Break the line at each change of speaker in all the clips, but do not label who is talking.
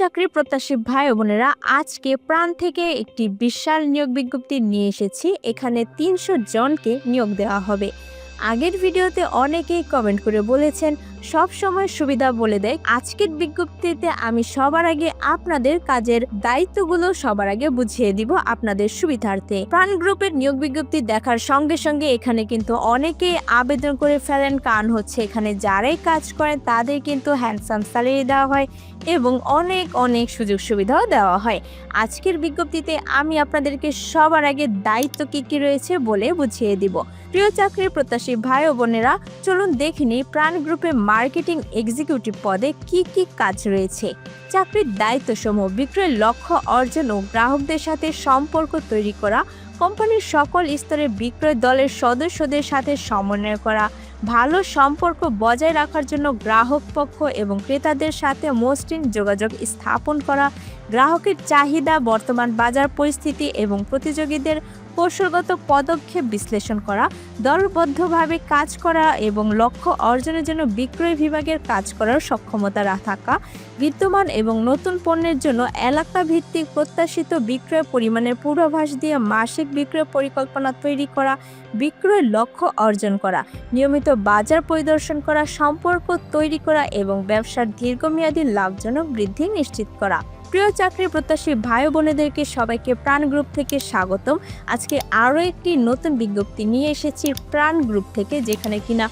চাকরি প্রত্যাশী ভাই বোনেরা, আজকে প্রাণ থেকে একটি বিশাল নিয়োগ বিজ্ঞপ্তি নিয়ে এসেছি। এখানে তিনশো জনকে নিয়োগ দেওয়া হবে। আগের ভিডিওতে অনেকেই কমেন্ট করে বলেছেন, সব সময় সুবিধা বলে দেয়। আজকের বিজ্ঞপ্তিতে আমি সবার আগে আপনাদের কাজের দায়িত্বগুলো সবার আগে বুঝিয়ে দিব আপনাদের সুবিধার্থে। প্রাণ গ্রুপের নিয়োগ বিজ্ঞপ্তি দেখার সঙ্গে সঙ্গে এখানে কিন্তু অনেকেই আবেদন করে ফেলেন। কারণ হচ্ছে এখানে যারাই কাজ করেন, তাদের কিন্তু হ্যান্ডসাম স্যালারি দেওয়া হয়। এবং অনেক অনেক সুযোগ সুবিধাও দেওয়া হয়। আজকের বিজ্ঞপ্তিতে আমি আপনাদেরকে সবার আগে দায়িত্ব কি কি রয়েছে বলে বুঝিয়ে দিব। প্রিয় চাকরির প্রত্যাশী ভাই ও বোনেরা, চলুন দেখে নিই প্রাণ গ্রুপে মার্কেটিং এক্সিকিউটিভ পদে কি কি কাজ রয়েছে। চাকরির দায়িত্বসমূহ, বিক্রয়ের লক্ষ্য অর্জন ও গ্রাহকদের সাথে সম্পর্ক তৈরি করা, কোম্পানির সকল স্তরের বিক্রয় দলের সদস্যদের সাথে সমন্বয় করা ভালো সম্পর্ক বজায় রাখার জন্য গ্রাহক পক্ষ এবং ক্রেতাদের সাথে মসৃণ যোগাযোগ স্থাপন করা, গ্রাহকের চাহিদা, বর্তমান বাজার পরিস্থিতি এবং প্রতিযোগীদের কৌশলগত পদক্ষেপ বিশ্লেষণ করা, দলবদ্ধভাবে কাজ করা এবং লক্ষ্য অর্জনের জন্য বিক্রয় বিভাগের কাজ করার সক্ষমতা থাকা, বিদ্যমান এবং নতুন পণ্যের জন্য এলাকা ভিত্তিক প্রত্যাশিত বিক্রয় পরিমাণের পূর্বাভাস দিয়ে মাসিক বিক্রয় পরিকল্পনা তৈরি করা, বিক্রয়ের লক্ষ্য অর্জন করা, নিয়মিত বাজার পরিদর্শন করা, সম্পর্ক তৈরি করা এবং ব্যবসার দীর্ঘমেয়াদী লাভজনক বৃদ্ধি নিশ্চিত করা। প্রিয় চাকরি প্রত্যাশী ভাই বোনেদেরকে সবাইকে প্রাণ গ্রুপ থেকে স্বাগতম। আজকে আরও একটি নতুন বিজ্ঞপ্তি নিয়ে এসেছি প্রাণ গ্রুপ থেকে, যেখানে কিনা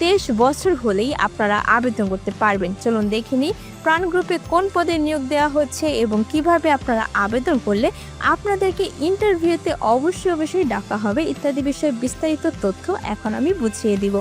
তেইশ বছর হলেই আপনারা আবেদন করতে পারবেন। চলুন দেখে নিই, প্রাণ গ্রুপে কোন পদে নিয়োগ দেওয়া হচ্ছে এবং কীভাবে আপনারা আবেদন করলে আপনাদেরকে ইন্টারভিউতে অবশ্যই অবশ্যই ডাকা হবে ইত্যাদি বিষয়ে বিস্তারিত তথ্য এখন আমি বুঝিয়ে দিব।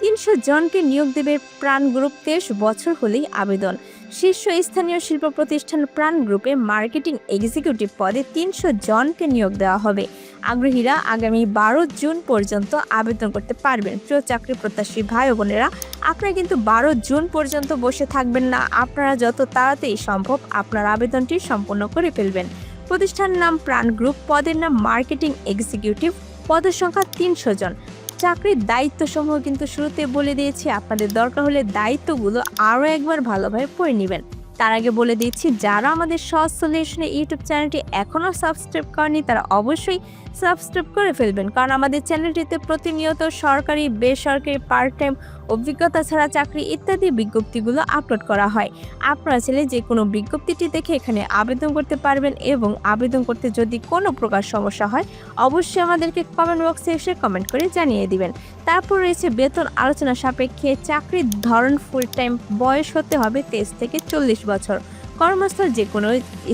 তিনশো জনকে নিয়োগ দেবে প্রাণ গ্রুপ তেইশ বছর হলেই আবেদন। শীর্ষ স্থানীয় শিল্প প্রতিষ্ঠান প্রাণ গ্রুপে মার্কেটিং এক্সিকিউটিভ পদে তিনশো জনকে নিয়োগ দেওয়া হবে। আগ্রহীরা আগামী বারো জুন পর্যন্ত আবেদন করতে পারবেন। প্রিয় চাকরি প্রত্যাশী ভাই বোনেরা, আপনারা কিন্তু বারো জুন পর্যন্ত বসে থাকবেন না। আপনারা যত তাড়াতাড়ি সম্ভব আপনার আবেদনটি সম্পন্ন করে ফেলবেন। প্রতিষ্ঠানের নাম প্রাণ গ্রুপ, পদের নাম মার্কেটিং এক্সিকিউটিভ, পদের সংখ্যা তিনশো জন। চাকরির দায়িত্ব সমূহ কিন্তু শুরুতে বলে দিয়েছি। আপনাদের দরকার হলে দায়িত্বগুলো আরও একবার ভালোভাবে পড়ে নেবেন। তার আগে বলে দিচ্ছি, যারা আমাদের সহজ সলিউশনে ইউটিউব চ্যানেলটি এখনও সাবস্ক্রাইব করেনি, তারা অবশ্যই সাবস্ক্রাইব করে ফেলবেন। কারণ আমাদের চ্যানেলটিতে প্রতিনিয়ত সরকারি, বেসরকারি পার্ট টাইম অভিজ্ঞতা ছাড়া চাকরি ইত্যাদি বিজ্ঞপ্তিগুলো আপলোড করা হয়। আপনারা ছেলে যে কোনো বিজ্ঞপ্তিটি দেখে এখানে আবেদন করতে পারবেন এবং আবেদন করতে যদি কোনো প্রকার সমস্যা হয়, অবশ্যই আমাদেরকে কমেন্ট বক্সে এসে কমেন্ট করে জানিয়ে দিবেন। তারপর রয়েছে বেতন আলোচনা সাপেক্ষে চাকরির ধরন ফুল টাইম বয়স হতে হবে তেইশ থেকে চল্লিশ বছর। কর্মস্থল যে কোনো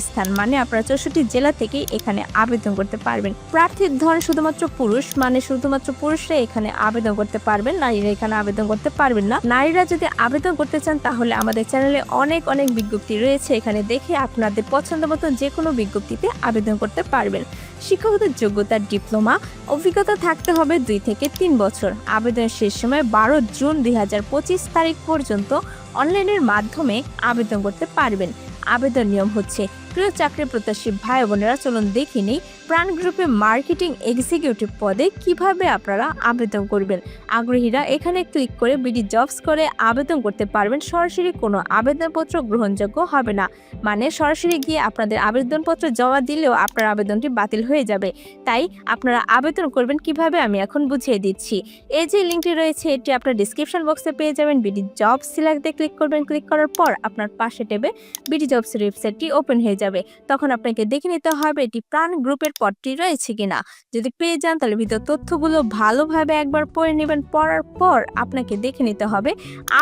স্থান মানে আপনারা চৌষট্টি জেলা থেকেই এখানে আবেদন করতে পারবেন। প্রার্থীর ধরন শুধুমাত্র পুরুষ মানে শুধুমাত্র পুরুষরা এখানে আবেদন করতে পারবেন, নারীরা এখানে আবেদন করতে পারবেন না। নারীরা যদি আবেদন করতে চান, তাহলে আমাদের চ্যানেলে অনেক অনেক বিজ্ঞপ্তি রয়েছে। এখানে দেখে আপনাদের পছন্দ মতো যে কোনো বিজ্ঞপ্তিতে আবেদন করতে পারবেন। শিক্ষাগত যোগ্যতার ডিপ্লোমা, অভিজ্ঞতা থাকতে হবে দুই থেকে তিন বছর। আবেদনের শেষ সময় বারো জুন দুই হাজার পঁচিশ তারিখ পর্যন্ত অনলাইনের মাধ্যমে আবেদন করতে পারবেন। আবেদন নিয়ম হচ্ছে প্রিয় চাকরি প্রত্যাশী ভাই বোনেরা চলুন দেখে নিই প্রাণ গ্রুপে মার্কেটিং এক্সিকিউটিভ পদে কীভাবে আপনারা আবেদন করবেন। আগ্রহীরা এখানে ক্লিক করে বিডি জবস করে আবেদন করতে পারবেন। সরাসরি কোনো আবেদনপত্র গ্রহণযোগ্য হবে না। মানে সরাসরি গিয়ে আপনাদের আবেদনপত্র জমা দিলেও আপনার আবেদনটি বাতিল হয়ে যাবে। তাই আপনারা আবেদন করবেন কীভাবে আমি এখন বুঝিয়ে দিচ্ছি। এই যে লিঙ্কটি রয়েছে, এটি আপনার ডিসক্রিপশন বক্সে পেয়ে যাবেন। বিডি জব সিলেক্টে ক্লিক করবেন। ক্লিক করার পর আপনার পাশে টেবে বিডি জবসের ওয়েবসাইটটি ওপেন হয়ে যাবে। তখন আপনাকে দেখে নিতে হবে এটি প্রাণ গ্রুপের পদটি রয়েছে কিনা। যদি পেয়ে যান তাহলে ভিতর তথ্যগুলো ভালোভাবে একবার পড়ে নেবেন। পড়ার পর আপনাকে দেখে নিতে হবে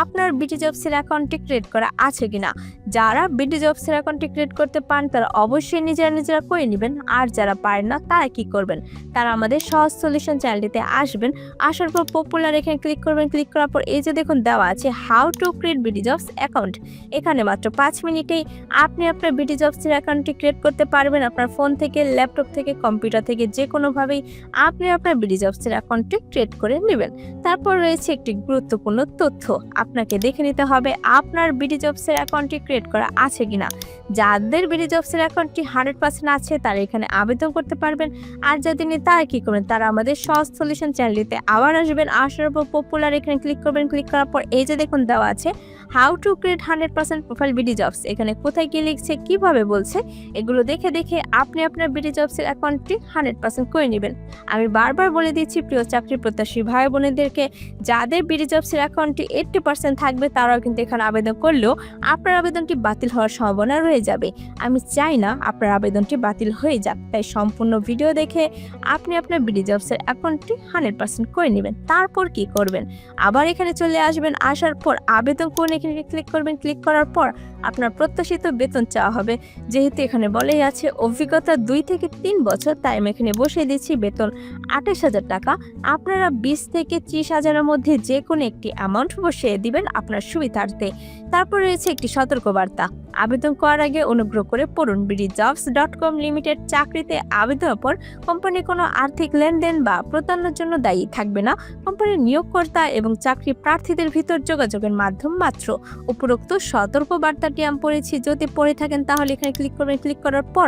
আপনার বিটি সিল অ্যাকাউন্টটি ক্রিয়েট করা আছে কিনা। যারা বিটি জবসের অ্যাকাউন্টটি ক্রিয়েট করতে পারেন, তারা অবশ্যই নিজেরা নিজেরা করে নেবেন। আর যারা পারেন না, তারা কি করবেন? তারা আমাদের সহজ সলিউশন চ্যানেলটিতে আসবেন। আসার পর পপুলার এখানে ক্লিক করবেন। ক্লিক করার পর এই যে দেখুন, দেওয়া আছে how to create BD jobs account এখানে মাত্র পাঁচ মিনিটেই আপনি আপনার বিডি জবসের অ্যাকাউন্টটি ক্রিয়েট করতে পারবেন। আপনার ফোন থেকে ল্যাপটপ থেকে কম্পিউটার থেকে যে কোনোভাবেই আপনি আপনার বিডি জবসের অ্যাকাউন্টটি ক্রিয়েট করে নেবেন। তারপর রয়েছে একটি গুরুত্বপূর্ণ তথ্য। আপনাকে দেখে নিতে হবে, আপনার বিডি জবসের অ্যাকাউন্টটি ক্রিয়েট করা আছে কিনা। যাদের বিডি জবসের অ্যাকাউন্টটি হান্ড্রেড পার্সেন্ট আছে, তারা এখানে আবেদন করতে পারবেন। আর যাদের নেই, তারা কী করবেন? তারা আমাদের সহজ সলিউশন চ্যানেলটিতে আবার আসবেন, আসার পর পপুলার এখানে ক্লিক করবেন। ক্লিক করার পর এই যে দেখুন দেওয়া আছে how to create hundred percent profile BD jobs এখানে কোথায় কি লিখছে, কীভাবে বলছে, এগুলো দেখে দেখে আপনি আপনার বিডি জবসের অ্যাকাউন্টটি হান্ড্রেড পার্সেন্ট করে নেবেন। আমি বারবার বলে দিচ্ছি, প্রিয় চাকরি প্রত্যাশী ভাই বোনেদেরকে, যাদের বিডি জবসের অ্যাকাউন্টটি এইট্টি পার্সেন্ট থাকবে, তারাও কিন্তু এখানে আবেদন করলেও আপনার আবেদনটি বাতিল হওয়ার সম্ভাবনা রয়ে যাবে। আমি চাই না আপনার আবেদনটি বাতিল হয়ে যাক, তাই সম্পূর্ণ ভিডিও দেখে আপনি আপনার বিডি জবসের অ্যাকাউন্টটি হান্ড্রেড পার্সেন্ট করে নেবেন। তারপর কি করবেন? আবার এখানে চলে আসবেন, আসার পর আবেদন করে এখানে ক্লিক করবেন ক্লিক করার পর আপনার প্রত্যাশিত বেতন চাওয়া হবে। যেহেতু এখানে বলেই আছে, অভিজ্ঞতা দুই থেকে তিন বছর, তাই আমি এখানে বসিয়ে দিচ্ছি বেতন আঠাশ হাজার টাকা। আপনারা বিশ থেকে ত্রিশ হাজারের মধ্যে যে কোনো একটি অ্যামাউন্ট বসিয়ে দিবেন আপনার সুবিধার্থে। তারপর রয়েছে একটি সতর্কবার্তা আবেদন করার আগে অনুগ্রহ করে পড়ুন BD jobs dot com limited চাকরিতে আবেদনের পর কোম্পানি কোনো আর্থিক লেনদেন বা প্রতারণার জন্য দায়ী থাকবে না। কোম্পানির নিয়োগকর্তা এবং চাকরি প্রার্থীদের ভিতর যোগাযোগের মাধ্যম মাত্র। উপরোক্ত সতর্ক বার্তাটি আমি পড়েছি। যদি পড়ে থাকেন তাহলে এখানে ক্লিক করবেন। ক্লিক করার পর